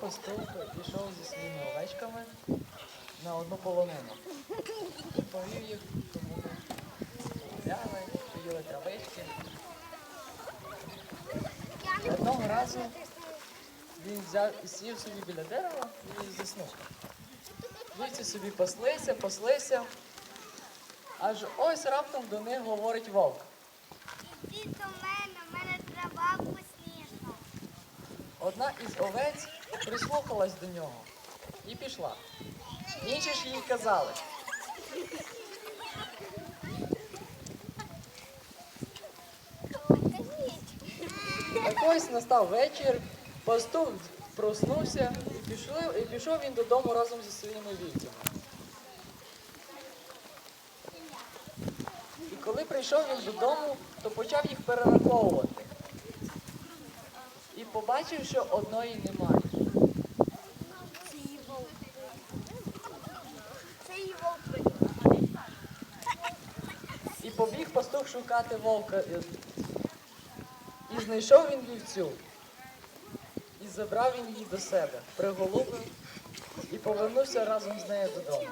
пастух пішов зі своїми овечками на одну полонину. І повів їх, тому гуляли, поїли травички. Одного разу він взяв і сів собі біля дерева і заснув. Вівці собі паслися, паслися. Аж ось раптом до них говорить вовк. Ідіть до мене, в мене трава вкусніша. Одна із овець прислухалась до нього і пішла. Інші ж їй казали. Так ось настав вечір, пастух проснувся і пішов, і пішов він додому разом зі своїми вівцями. І коли прийшов він додому, то почав їх перераховувати. І побачив, що одної немає. Це її вовк. Це її вовк. І побіг пастух шукати вовка. І- знайшов він вівцю. І забрав він її до себе, приголубив і повернувся разом з нею додому.